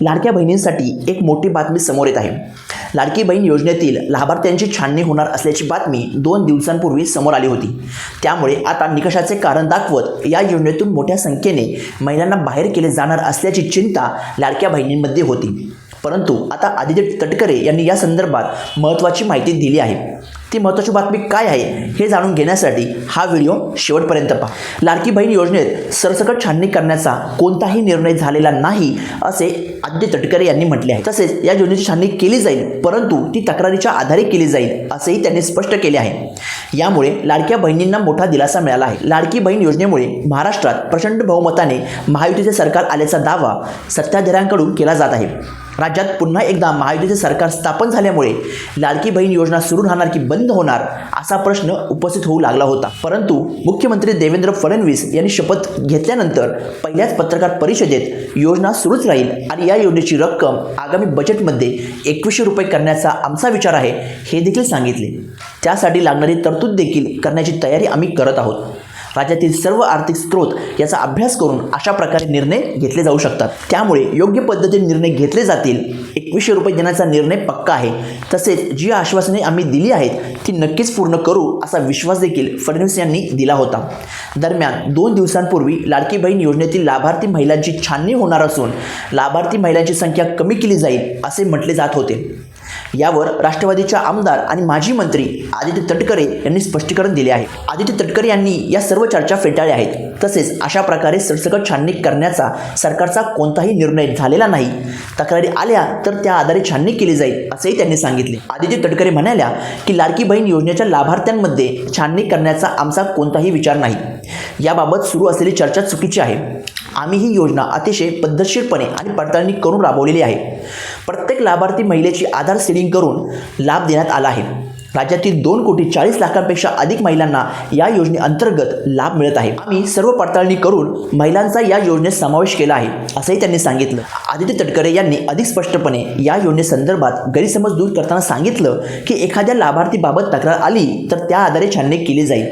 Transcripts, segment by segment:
लाडक्या बहिणींसाठी एक मोठी बातमी समोर येत आहे. लाडकी बहीण योजनेतील लाभार्थ्यांची छाननी होणार असल्याची बातमी दोन दिवसांपूर्वी समोर आली होती. त्यामुळे आता निकषाचे कारण दाखवत या योजनेतून मोठ्या संख्येने महिलांना बाहेर केले जाणार असल्याची चिंता लाडक्या बहिणींमध्ये होती. परंतु आता आदित्य तटकरे यांनी या संदर्भात महत्त्वाची माहिती दिली आहे. ती महत्त्वाची बातमी काय आहे हे जाणून घेण्यासाठी हा व्हिडिओ शेवटपर्यंत पहा. लाडकी बहीण योजनेत सरसकट छाननी करण्याचा कोणताही निर्णय झालेला नाही असे आदित्य तटकरे यांनी म्हटले आहे. तसेच या योजनेची छाननी केली जाईल परंतु ती तक्रारीच्या आधारे केली जाईल असेही त्यांनी स्पष्ट केले आहे. यामुळे लाडक्या बहिणींना मोठा दिलासा मिळाला आहे. लाडकी बहीण योजनेमुळे महाराष्ट्रात प्रचंड बहुमताने महायुतीचे सरकार आल्याचा दावा सत्ताधाऱ्यांकडून केला जात आहे. राज्यात पुन्हा एकदा महायुतीचे सरकार स्थापन झाल्यामुळे लाडकी बहीण योजना सुरू राहणार की बंद होणार असा प्रश्न उपस्थित होऊ लागला होता. परंतु मुख्यमंत्री देवेंद्र फडणवीस यांनी शपथ घेतल्यानंतर पहिल्याच पत्रकार परिषदेत योजना सुरूच राहील आणि या योजनेची रक्कम आगामी बजेटमध्ये एकवीसशे रुपये करण्याचा आमचा विचार आहे हे देखील सांगितले. त्यासाठी लागणारी तरतूद देखील करण्याची तयारी आम्ही करत आहोत. राज्यातील सर्व आर्थिक स्रोत याचा अभ्यास करून अशा प्रकारे निर्णय घेतले जाऊ शकतात. त्यामुळे योग्य पद्धतीने निर्णय घेतले जातील. एकवीसशे रुपये देण्याचा निर्णय पक्का आहे. तसेच जी आश्वासने आम्ही दिली आहेत ती नक्कीच पूर्ण करू असा विश्वास देखील फडणवीस यांनी दिला होता. दरम्यान दोन दिवसांपूर्वी लाडकी बहीण योजनेतील लाभार्थी महिलांची छाननी होणार असून लाभार्थी महिलांची संख्या कमी केली जाईल असे म्हटले जात होते. यावर राष्ट्रवादीच्या आमदार आणि माजी मंत्री आदित्य तटकरे यांनी स्पष्टीकरण दिले आहे. आदित्य तटकरे यांनी या सर्व चर्चा फेटाळल्या आहेत. तसेच अशा प्रकारे सरसकट छाननी करण्याचा सरकारचा कोणताही निर्णय झालेला नाही. तक्रारी आल्या तर त्या आधारे छाननी केली जाईल असेही त्यांनी सांगितले. आदित्य तटकरे म्हणाल्या की लाडकी बहीण योजनेच्या लाभार्थ्यांमध्ये छाननी करण्याचा आमचा कोणताही विचार नाही. याबाबत सुरू असलेली चर्चा चुकीची आहे. आम्ही ही योजना अतिशय पद्धतशीरपणे आणि पडताळणी करून राबवलेली आहे. प्रत्येक लाभार्थी महिलेची आधार सेडिंग करून लाभ देण्यात आला आहे. राज्यातील दोन कोटी चाळीस लाखांपेक्षा अधिक महिलांना या योजनेअंतर्गत लाभ मिळत आहे. आम्ही सर्व पडताळणी करून महिलांचा या योजनेत समावेश केला आहे असंही त्यांनी सांगितलं. आदित्य तटकरे यांनी अधिक स्पष्टपणे या योजनेसंदर्भात गैरसमज दूर करताना सांगितलं की एखाद्या लाभार्थीबाबत तक्रार आली तर त्या आधारे छाननी केली जाईल.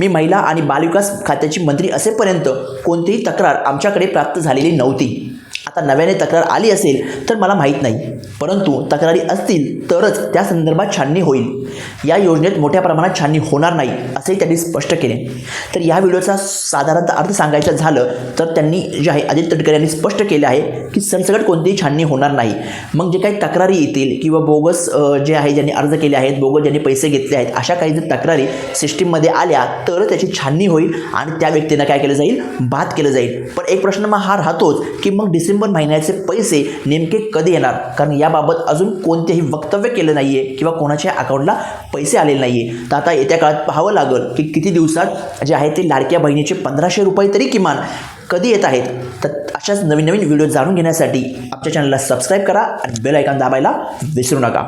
मी महिला आणि बालविकास खात्याची मंत्री असेपर्यंत कोणतीही तक्रार आमच्याकडे प्राप्त झालेली नव्हती. आता नव्याने तक्रार आली असेल तर मला माहीत नाही. परंतु तक्रारी असतील तरच त्या संदर्भात छाननी होईल. या योजनेत मोठ्या प्रमाणात छाननी होणार नाही असेही त्यांनी स्पष्ट केले. तर या व्हिडिओचा साधारणतः अर्थ सांगायचं झालं तर त्यांनी जे आहे अजित तटकरे यांनी स्पष्ट केले आहे की सरसकट कोणतीही छाननी होणार नाही. मग जे काही तक्रारी येतील किंवा बोगस जे आहे ज्यांनी अर्ज केले आहेत बोगस ज्यांनी पैसे घेतले आहेत अशा काही जर तक्रारी सिस्टीममध्ये आल्या तर त्याची छाननी होईल आणि त्या व्यक्तींना काय केलं जाईल? बाद केलं जाईल. पण एक प्रश्न मग हा राहतोच की मग डिसेंबर महिन्याचे पैसे नेमके कधी येणार? कारण याबाबत अजून कोणतेही वक्तव्य केलं नाही आहे किंवा कोणाच्या अकाउंटला पैसे आलेले नाही आहे तर आता येत्या काळात पाहावं लागेल की किती दिवसात जे आहे ते लाडक्या बहिणीचे पंधराशे रुपये तरी किमान कधी येत आहेत? तर अशाच नवीन नवीन व्हिडिओ जाणून घेण्यासाठी आमच्या चॅनलला सबस्क्राईब करा आणि बेल ऐकॉन दाबायला विसरू नका.